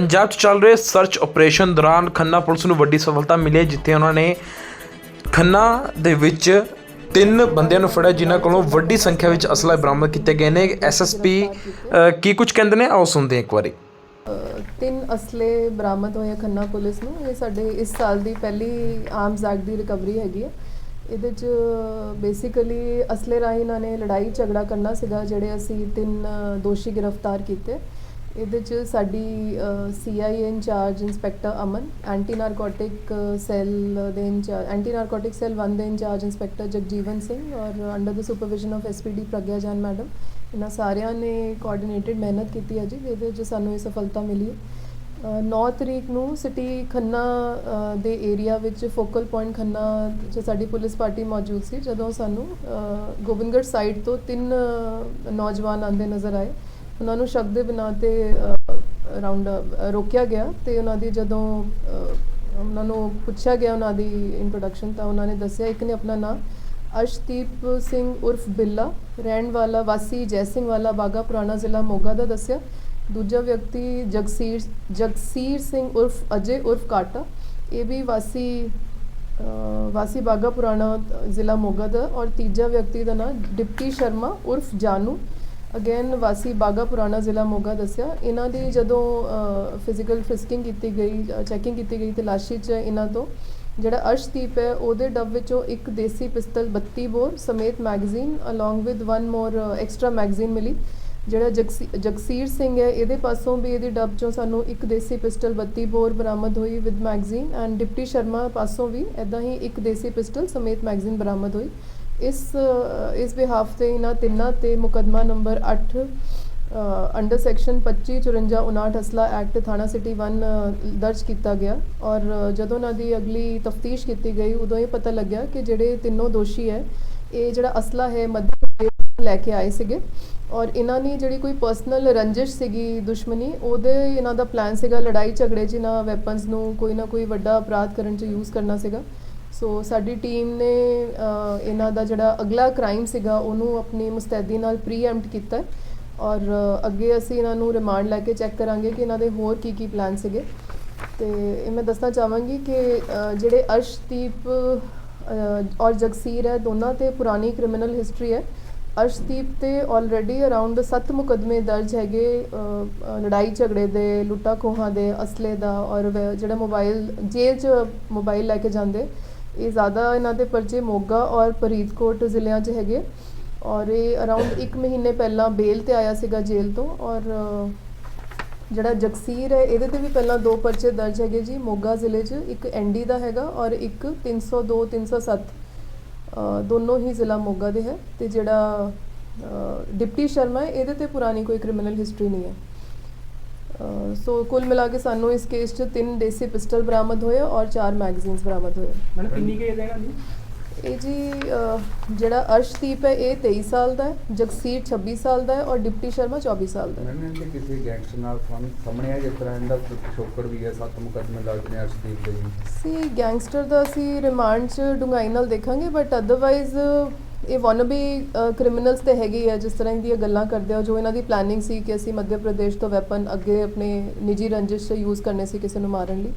ਪੰਜਾਬ 'ਚ ਚੱਲ ਰਹੇ ਸਰਚ ਆਪਰੇਸ਼ਨ ਦੌਰਾਨ ਖੰਨਾ ਪੁਲਿਸ ਨੂੰ ਵੱਡੀ ਸਫਲਤਾ ਮਿਲੀ ਹੈ, ਜਿੱਥੇ ਉਹਨਾਂ ਨੇ ਖੰਨਾ ਦੇ ਵਿੱਚ ਤਿੰਨ ਬੰਦਿਆਂ ਨੂੰ ਫੜਿਆ, ਜਿਨ੍ਹਾਂ ਕੋਲੋਂ ਵੱਡੀ ਸੰਖਿਆ ਵਿੱਚ ਅਸਲਾ ਬਰਾਮਦ ਕੀਤੇ ਗਏ ਨੇ। ਐਸਐਸਪੀ ਕੀ ਕੁਝ ਕਹਿੰਦੇ ਨੇ? ਆਓ ਸੁਣਦੇ ਹਾਂ ਇੱਕ ਵਾਰੀ। ਤਿੰਨ ਅਸਲੇ ਬਰਾਮਦ ਹੋਏ ਖੰਨਾ ਪੁਲਿਸ ਨੂੰ। ਇਹ ਸਾਡੇ, ਇਸ ਸਾਲ ਦੀ ਪਹਿਲੀ ਆਰਮਸ ਐਕਟ ਦੀ ਰਿਕਵਰੀ ਹੈਗੀ ਹੈ ਇਹਦੇ ਚ ਬੇਸਿਕਲੀ ਅਸਲੇ ਰਾਹੀਂ ਇਹਨਾਂ ਨੇ ਲੜਾਈ ਝਗੜਾ ਕਰਨਾ ਸੀਗਾ, ਜਿਹੜੇ ਅਸੀਂ ਤਿੰਨ ਦੋਸ਼ੀ ਗ੍ਰਿਫਤਾਰ ਕੀਤੇ। ਇਹਦੇ ਚ ਸਾਡੀ CIA incharge inspector Aman anti narcotic cell ਦੇ ਇੰਚਾਰਜ ਐਂਟੀ ਨਾਰਕੋਟਿਕ ਸੈੱਲ 1 ਦੇ ਇੰਚਾਰਜ ਇੰਸਪੈਕਟਰ ਜਗਜੀਵਨ ਸਿੰਘ ਔਰ under the supervision of SPD Pragya Jain madam, ਇਹਨਾਂ ਸਾਰਿਆਂ ਨੇ ਕੋਆਰਡੀਨੇਟਡ ਮਿਹਨਤ ਕੀਤੀ ਹੈ ਜੀ ਜਿਹਦੇ ਵਿੱਚ ਸਾਨੂੰ ਇਹ ਸਫਲਤਾ ਮਿਲੀ ਹੈ। 9 ਤਰੀਕ ਨੂੰ ਸਿਟੀ ਖੰਨਾ ਦੇ ਏਰੀਆ ਵਿੱਚ ਫੋਕਲ ਪੁਆਇੰਟ ਖੰਨਾ 'ਚ ਸਾਡੀ ਪੁਲਿਸ ਪਾਰਟੀ ਮੌਜੂਦ ਸੀ, ਜਦੋਂ ਸਾਨੂੰ ਗੋਬਿੰਦਗੜ੍ਹ ਸਾਈਡ ਤੋਂ ਤਿੰਨ ਨੌਜਵਾਨ ਆਂਦੇ ਨਜ਼ਰ ਆਏ। ਉਹਨਾਂ ਨੂੰ ਸ਼ੱਕ ਦੇ ਬਿਨਾਂ ਤੇ ਅਰਾਊਂਡ ਰੋਕਿਆ ਗਿਆ ਤੇ ਉਹਨਾਂ ਦੀ ਜਦੋਂ ਉਹਨਾਂ ਨੂੰ ਪੁੱਛਿਆ ਗਿਆ ਉਹਨਾਂ ਦੀ ਇੰਟਰੋਡਕਸ਼ਨ ਤਾਂ ਉਹਨਾਂ ਨੇ ਦੱਸਿਆ ਇੱਕ ਨੇ ਆਪਣਾ ਨਾਮ ਅਰਸ਼ਦੀਪ ਸਿੰਘ ਉਰਫ ਬਿੱਲਾ, ਰਹਿਣ ਵਾਲਾ ਵਾਸੀ ਜੈ ਸਿੰਘ ਵਾਲਾ ਬਾਗਾ, ਪੁਰਾਣਾ ਜ਼ਿਲ੍ਹਾ ਮੋਗਾ ਦਾ ਦੱਸਿਆ। ਦੂਜਾ ਵਿਅਕਤੀ ਜਗਸੀਰ ਜਗਸੀਰ ਸਿੰਘ ਉਰਫ ਅਜੇ ਉਰਫ ਕਾਟਾ, ਇਹ ਵੀ ਵਾਸੀ ਵਾਸੀ ਬਾਗਾ, ਪੁਰਾਣਾ ਜ਼ਿਲ੍ਹਾ ਮੋਗਾ ਦਾ। ਔਰ ਤੀਜਾ ਵਿਅਕਤੀ ਦਾ ਨਾਮ ਡਿਪਟੀ ਸ਼ਰਮਾ ਉਰਫ ਜਾਨੂ ਅਗੇਨ ਵਾਸੀ ਬਾਗਾ ਪੁਰਾਣਾ ਜ਼ਿਲ੍ਹਾ ਮੋਗਾ ਦੱਸਿਆ। ਇਹਨਾਂ ਦੀ ਜਦੋਂ ਫਿਜ਼ੀਕਲ ਫ੍ਰਿਸਕਿੰਗ ਕੀਤੀ ਗਈ ਚੈਕਿੰਗ ਕੀਤੀ ਗਈ ਤਲਾਸ਼ੀ 'ਚ ਇਹਨਾਂ ਤੋਂ ਜਿਹੜਾ ਅਰਸ਼ਦੀਪ ਹੈ, ਉਹਦੇ ਡੱਬ ਵਿੱਚੋਂ ਇੱਕ ਦੇਸੀ ਪਿਸਤਲ 32 ਬੋਰ ਸਮੇਤ magazine along with one more extra magazine ਮਿਲੀ। ਜਿਹੜਾ ਜਗਸੀ- ਜਗਸੀਰ ਸਿੰਘ ਹੈ, ਇਹਦੇ ਪਾਸੋਂ ਵੀ ਇਹਦੀ ਡੱਬ ਚੋਂ ਸਾਨੂੰ ਇੱਕ ਦੇਸੀ ਪਿਸਟਲ 32 ਬੋਰ ਬਰਾਮਦ ਹੋਈ with magazine and deputy Sharma ਪਾਸੋਂ ਵੀ ਐਦਾਂ ਹੀ ਇੱਕ ਦੇਸੀ ਪਿਸਟਲ ਸਮੇਤ ਮੈਗਜ਼ੀਨ ਬਰਾਮਦ ਹੋਈ। ਇਸ ਇਸ ਬਿਹਾਫ ਤੇ ਇਹਨਾਂ ਤਿੰਨਾਂ ਤੇ ਮੁਕਦਮਾ ਨੰਬਰ 8 ਅੰਡਰ ਸੈਕਸ਼ਨ 25 54 59 ਅਸਲਾ ਐਕਟ ਥਾਣਾ ਸਿਟੀ 1 ਦਰਜ ਕੀਤਾ ਗਿਆ। ਔਰ ਜਦੋਂ ਉਹਨਾਂ ਦੀ ਅਗਲੀ ਤਫਤੀਸ਼ ਕੀਤੀ ਗਈ, ਉਦੋਂ ਇਹ ਪਤਾ ਲੱਗਿਆ ਕਿ ਜਿਹੜੇ ਤਿੰਨੋਂ ਦੋਸ਼ੀ ਹੈ, ਇਹ ਜਿਹੜਾ ਅਸਲਾ ਹੈ, ਮੱਧ ਪ੍ਰਦੇਸ਼ ਲੈ ਕੇ ਆਏ ਸੀਗੇ। ਔਰ ਇਹਨਾਂ ਨੇ ਜਿਹੜੀ ਕੋਈ ਪਰਸਨਲ ਰੰਜਿਸ਼ ਸੀਗੀ ਦੁਸ਼ਮਣੀ, ਉਹਦੇ ਇਹਨਾਂ ਦਾ ਪਲਾਨ ਸੀਗਾ ਲੜਾਈ ਝਗੜੇ 'ਚ ਇਹਨਾਂ ਵੈਪਨਸ ਨੂੰ ਕੋਈ ਨਾ ਕੋਈ ਵੱਡਾ ਅਪਰਾਧ ਕਰਨ 'ਚ ਯੂਜ਼ ਕਰਨਾ ਸੀਗਾ। ਸੋ ਸਾਡੀ ਟੀਮ ਨੇ ਇਹਨਾਂ ਦਾ ਜਿਹੜਾ ਅਗਲਾ ਕ੍ਰਾਈਮ ਸੀਗਾ, ਉਹਨੂੰ ਆਪਣੀ ਮੁਸਤੈਦੀ ਨਾਲ ਪ੍ਰੀਐਮਪਟ ਕੀਤਾ। ਔਰ ਅੱਗੇ ਅਸੀਂ ਇਹਨਾਂ ਨੂੰ ਰਿਮਾਂਡ ਲੈ ਕੇ ਚੈੱਕ ਕਰਾਂਗੇ ਕਿ ਇਹਨਾਂ ਦੇ ਹੋਰ ਕੀ ਕੀ ਪਲਾਨ ਸੀਗੇ। ਤੇ ਇਹ ਮੈਂ ਦੱਸਣਾ ਚਾਹਾਂਗੀ ਕਿ ਜਿਹੜੇ ਅਰਸ਼ਦੀਪ ਔਰ ਜਗਸੀਰ ਹੈ, ਦੋਨਾਂ ਤੇ ਪੁਰਾਣੀ ਕ੍ਰਿਮੀਨਲ ਹਿਸਟਰੀ ਹੈ। ਅਰਸ਼ਦੀਪ ਤੇ ਆਲਰੇਡੀ ਅਰਾਊਂਡ 7 ਮੁਕਦਮੇ ਦਰਜ ਹੈਗੇ ਲੜਾਈ ਝਗੜੇ ਦੇ, ਲੁੱਟਾ ਖੋਹਾਂ ਦੇ, ਅਸਲੇ ਦਾ, ਔਰ ਜਿਹੜਾ ਮੋਬਾਈਲ ਜੇਲ੍ਹ 'ਚ ਮੋਬਾਈਲ ਲੈ ਕੇ ਜਾਂਦੇ। ਇਹ ਜ਼ਿਆਦਾ ਇਹਨਾਂ ਦੇ ਪਰਚੇ ਮੋਗਾ ਔਰ ਫਰੀਦਕੋਟ ਜ਼ਿਲ੍ਹਿਆਂ 'ਚ ਹੈਗੇ। ਔਰ ਇਹ ਅਰਾਊਂਡ 1 ਮਹੀਨੇ ਪਹਿਲਾਂ ਬੇਲ ਤੇ ਆਇਆ ਸੀਗਾ ਜੇਲ੍ਹ ਤੋਂ। ਔਰ ਜਿਹੜਾ ਜਗਸੀਰ ਹੈ ਇਹਦੇ ਤੇ ਵੀ ਪਹਿਲਾਂ ਦੋ ਪਰਚੇ ਦਰਜ ਹੈਗੇ ਜੀ। ਮੋਗਾ ਜ਼ਿਲ੍ਹੇ 'ਚ ਇੱਕ ਐਨਡੀ ਦਾ ਹੈਗਾ ਔਰ ਇੱਕ 302 307 ਅ, ਦੋਨੋਂ ਹੀ ਜ਼ਿਲ੍ਹਾ ਮੋਗਾ ਦੇ ਹੈ। ਤੇ ਜਿਹੜਾ ਡਿਪਟੀ ਸ਼ਰਮਾ ਇਹਦੇ ਤੇ ਪੁਰਾਣੀ ਕੋਈ ਕ੍ਰਿਮੀਨਲ ਹਿਸਟਰੀ ਨਹੀਂ ਹੈ। ਸੋ ਕੁੱਲ ਮਿਲਾ ਕੇ ਸਾਨੂੰ ਇਸ ਕੇਸ 'ਚ ਤਿੰਨ ਦੇਸੀ ਪਿਸਟਲ ਬਰਾਮਦ ਹੋਏ ਔਰ ਚਾਰ ਮੈਗਜ਼ੀਨਸ ਬਰਾਮਦ ਹੋਏ। ਮੈਡਮ ਕਿੰਨੀ ਕੁ ਏਜ ਹੈਗਾ ਜੀ ਇਹ ਜੀ ਅ, ਜਿਹੜਾ ਅਰਸ਼ਦੀਪ ਹੈ ਇਹ 23 ਸਾਲ ਦਾ ਹੈ ਜਗਸੀਰ 26 ਸਾਲ ਦਾ ਹੈ ਔਰ ਡਿਪਟੀ ਸ਼ਰਮਾ 24 ਸਾਲ ਦਾ ਹੈ। ਮੈਡਮ ਇਹਦੇ ਕਿਸੇ ਗੈਂਗਸਟਰ ਨਾਲ ਸੰਬੰਧ ਸਾਹਮਣੇ ਆਇਆ ਜਿਸ ਤਰ੍ਹਾਂ ਇਹਦਾ ਪਿਛੋਕੜ ਵੀ ਹੈ ਸੱਤ ਮੁਕੱਦਮੇ ਦਰਜ ਨੇ ਅਰਸ਼ਦੀਪ ਦੇ ਜੀ ਸੀ ਗੈਂਗਸਟਰ ਦਾ ਅਸੀਂ ਰਿਮਾਂਡ 'ਚ ਡੂੰਘਾਈ ਨਾਲ ਦੇਖਾਂਗੇ ਬਟ ਅਦਰਵਾਈਜ਼ ਇਹ ਵਾਨਬੀ ਕ੍ਰਿਮੀਨਲਸ ਤੇ ਹੈਗੇ ਹੀ ਆ ਜਿਸ ਤਰ੍ਹਾਂ ਦੀਆਂ ਗੱਲਾਂ ਕਰਦੇ ਆ ਜੋ ਇਹਨਾਂ ਦੀ ਪਲੈਨਿੰਗ ਸੀ ਕਿ ਅਸੀਂ ਮੱਧ ਪ੍ਰਦੇਸ਼ ਤੋਂ ਵੈਪਨ ਅੱਗੇ ਆਪਣੇ ਨਿੱਜੀ ਰੰਜਿਸ਼ 'ਚ ਯੂਜ਼ ਕਰਨੇ ਸੀ ਕਿਸੇ ਨੂੰ ਮਾਰਨ ਲਈ।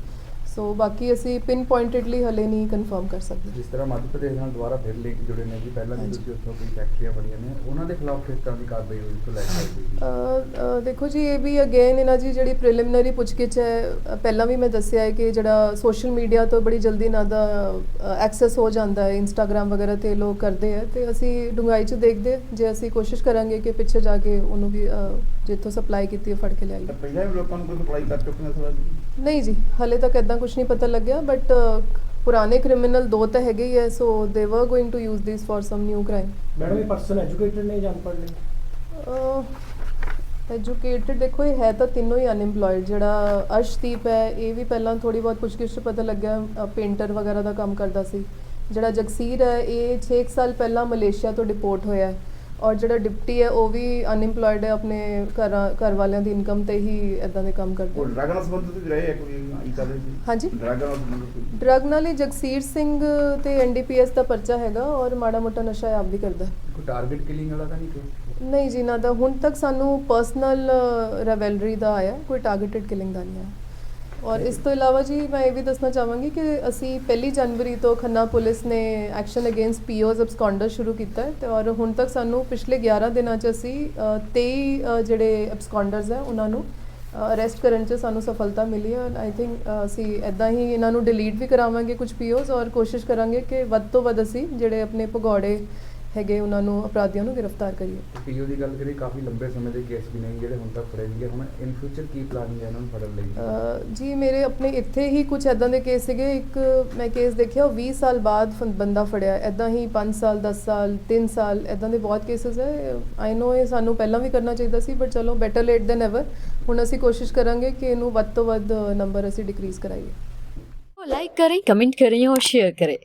ਸੋ ਬਾਕੀ ਅਸੀਂ ਪਿਨ ਪੁਆਇੰਟਡਲੀ ਹਲੇ ਨਹੀਂ ਕਨਫਰਮ ਕਰ ਸਕਦੇ ਜਿਸ ਤਰ੍ਹਾਂ ਮੱਧ ਪ੍ਰਦੇਸ਼ ਨਾਲ ਦੁਬਾਰਾ ਫਿਰ ਲਿੰਕ ਜੁੜੇ ਨੇ ਜੀ ਪਹਿਲਾਂ ਵੀ। ਤੁਸੀਂ ਉੱਥੋਂ ਕੋਈ ਫੈਕਟਰੀਆਂ ਬਣੀਆਂ ਨੇ ਉਹਨਾਂ ਦੇ ਖਿਲਾਫ ਕਿਸ ਤਰ੍ਹਾਂ ਦੀ ਕਾਰਵਾਈ ਹੋਈ ਤੋਂ ਲੈ ਕੇ ਜੀ ਦੇਖੋ ਜੀ ਇਹ ਵੀ ਅਗੇਨ ਇਹਨਾਂ ਦੀ ਜਿਹੜੀ ਪ੍ਰੀਲਿਮਿਨਰੀ ਪੁੱਛਗਿੱਛ ਹੈ ਪਹਿਲਾਂ ਵੀ ਮੈਂ ਦੱਸਿਆ ਹੈ ਕਿ ਜਿਹੜਾ ਸੋਸ਼ਲ ਮੀਡੀਆ ਤੋਂ ਬੜੀ ਜਲਦੀ ਇਹਨਾਂ ਦਾ ਐਕਸੈਸ ਹੋ ਜਾਂਦਾ ਹੈ ਇੰਸਟਾਗ੍ਰam ਵਗੈਰਾ ਤੇ ਲੋਕ ਕਰਦੇ ਆ ਤੇ ਅਸੀਂ ਡੂੰਘਾਈ 'ਚ ਦੇਖਦੇ। ਜੇ ਅਸੀਂ ਕੋਸ਼ਿਸ਼ ਕਰਾਂਗੇ ਕਿ ਪਿੱਛੇ ਜਾ ਕੇ ਉਹਨੂੰ ਵੀ ਜਿੱਥੋਂ ਸਪਲਾਈ ਕੀਤੀ ਹੈ ਫੜ ਕੇ ਲਿਆਈਏ ਪਹਿਲਾਂ ਵੀ ਲੋਕਾਂ ਨੂੰ ਕੋਈ ਸਪਲਾਈ ਕਰ ਚੁੱਕੇ ਨੇ ਸਰ ਜੀ ਨਹੀਂ ਜੀ ਹਲੇ ਤੱਕ ਇਦਾਂ ਕੁਝ ਨਹੀਂ ਪਤਾ ਲੱਗਿਆ ਬਟ ਪੁਰਾਣੇ ਕ੍ਰਿਮੀਨਲ ਦੋ ਤਾਂ ਹੈਗੇ ਹੀ ਹੈ so they are going to use this for some new crime madam ਇਹ ਪਰਸਨ ਐਜੂਕੇਟਡ ਨੇ ਜਾਂ ਅਨਪੜ੍ਹ ਨੇ? ਐਜੂਕੇਟਡ ਦੇਖੋ ਇਹ ਹੈ ਤਾਂ ਤਿੰਨੋਂ ਹੀ ਅਨਇੰਪਲੋਇਡ ਜਿਹੜਾ ਅਰਸ਼ਦੀਪ ਹੈ ਇਹ ਵੀ ਪਹਿਲਾਂ ਥੋੜੀ ਬਹੁਤ ਪੁੱਛਗਿੱਛ ਪਤਾ ਲੱਗਿਆ ਪੇਂਟਰ ਵਗੈਰਾ ਦਾ ਕੰਮ ਕਰਦਾ ਸੀ। ਜਿਹੜਾ ਜਗਸੀਰ ਹੈ ਇਹ 6 ਸਾਲ ਪਹਿਲਾਂ ਮਲੇਸ਼ੀਆ ਤੋਂ ਡਿਪੋਰਟ ਹੋਇਆ ਹੈ। ਔਰ ਜਿਹੜਾ ਡਿਪਟੀ ਹੈ ਉਹ ਵੀ ਅਨਇੰਪਲੋਇਡ ਹੈ ਆਪਣੇ ਘਰ ਘਰ ਵਾਲਿਆਂ ਦੀ ਇਨਕਮ ਤੇ ਹੀ ਇਦਾਂ ਦੇ ਕੰਮ ਕਰਦਾ ਉਹ ਹੈ। ਡਰਗ ਨਾਲ ਸੰਬੰਧਿਤ ਰਹੇ ਹੈ ਕੋਈ ਰਹੇ ਸੀ ਹਾਂਜੀ। ਡਰਗ ਨਾਲ ਸੰਬੰਧਿਤ? ਡਰਗ ਨਾਲ ਹੀ ਜਗਸੀਰ ਸਿੰਘ ਤੇ ਐਨਡੀਪੀਐਸ ਦਾ ਪਰਚਾ ਹੈਗਾ ਔਰ ਮਾੜਾ ਮੋਟਾ ਨਸ਼ਾ ਆਪ ਵੀ ਕਰਦਾ ਹੈ। ਕੋਈ ਟਾਰਗੇਟ ਕਿਲਿੰਗ ਵਾਲਾ ਤਾਂ ਨਹੀਂ ਕੋਈ? ਨਹੀਂ ਜੀ ਨਾ ਦਾ ਹੁਣ ਤੱਕ ਸਾਨੂੰ ਪਰਸਨਲ ਰੈਵਲਰੀ ਦਾ ਆਇਆ ਕੋਈ ਟਾਰਗੇਟਡ ਕਿਲਿੰਗ ਦਾ ਨਹੀਂ ਆਇਆ। ਔਰ ਇਸ ਤੋਂ ਇਲਾਵਾ ਜੀ ਮੈਂ ਇਹ ਵੀ ਦੱਸਣਾ ਚਾਹਾਂਗੀ ਕਿ ਅਸੀਂ ਪਹਿਲੀ ਜਨਵਰੀ ਤੋਂ ਖੰਨਾ ਪੁਲਿਸ ਨੇ ਐਕਸ਼ਨ ਅਗੇਂਸਟ ਪੀਓਜ਼ ਅਬਸਕੌਂਡਰ ਸ਼ੁਰੂ ਕੀਤਾ ਹੈ ਤੇ ਔਰ ਹੁਣ ਤੱਕ ਸਾਨੂੰ ਪਿਛਲੇ 11 ਦਿਨਾਂ 'ਚ ਅਸੀਂ ਅ, 23 ਜਿਹੜੇ ਅਬਸਕੌਂਡਰਸ ਹੈ ਉਹਨਾਂ ਨੂੰ ਅਰੈਸਟ ਕਰਨ 'ਚ ਸਾਨੂੰ ਸਫਲਤਾ ਮਿਲੀ ਹੈ ਆਈ ਥਿੰਕ ਅਸੀਂ ਐਦਾਂ ਹੀ ਇਹਨਾਂ ਨੂੰ ਡਿਲੀਟ ਵੀ ਕਰਾਵਾਂਗੇ ਕੁਝ ਪੀਓਜ਼ ਔਰ ਕੋਸ਼ਿਸ਼ ਕਰਾਂਗੇ ਕਿ ਵੱਧ ਤੋਂ ਵੱਧ ਅਸੀਂ ਜਿਹੜੇ ਆਪਣੇ ਭਗੌੜੇ ਹੈਗੇ ਉਹਨਾਂ ਨੂੰ ਅਪਰਾਧੀਆਂ ਨੂੰ ਗ੍ਰਿਫਤਾਰ ਕਰੀਏ ਪੀਓ ਦੀ ਗੱਲ ਕਰੀ ਕਾਫੀ ਲੰਬੇ ਸਮੇਂ ਦੇ ਕੇਸ ਵੀ ਨਹੀਂ ਜਿਹੜੇ ਹੁਣ ਤੱਕ ਫੜੇ ਨਹੀਂ ਗਏ ਹੁਣ ਇਨ ਫਿਊਚਰ ਕੀ ਪਲਾਨਿੰਗ ਹੈ ਇਹਨਾਂ ਨੂੰ ਫੜਨ ਲਈ ਅ, ਜੀ ਮੇਰੇ ਆਪਣੇ ਇੱਥੇ ਹੀ ਕੁਝ ਐਦਾਂ ਦੇ ਕੇਸ ਸੀਗੇ ਇੱਕ ਮੈਂ ਕੇਸ ਦੇਖਿਆ ਉਹ 20 ਸਾਲ ਬਾਅਦ ਫੰ- ਬੰਦਾ ਫੜਿਆ ਐਦਾਂ ਹੀ 5 ਸਾਲ 10 ਸਾਲ 3 ਸਾਲ ਐਦਾਂ ਦੇ ਬਹੁਤ ਕੇਸਸ ਹੈ ਆਈ ਨੋ ਇਹ ਸਾਨੂੰ ਪਹਿਲਾਂ ਵੀ ਕਰਨਾ ਚਾਹੀਦਾ ਸੀ ਬਟ ਚਲੋ ਬੈਟਰ ਲੇਟ ਦੈਨ ਐਵਰ ਹੁਣ ਅਸੀਂ ਕੋਸ਼ਿਸ਼ ਕਰਾਂਗੇ ਕਿ ਇਹਨੂੰ ਵੱਧ ਤੋਂ ਵੱਧ ਨੰਬਰ ਅਸੀਂ ਡਿਕਰੀਜ਼ ਕਰਾਈਏ को लाइक करें कमेंट करें और शेयर करें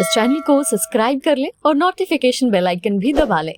इस चैनल को सब्सक्राइब कर लें और नोटिफिकेशन बेल आइकन भी दबा लें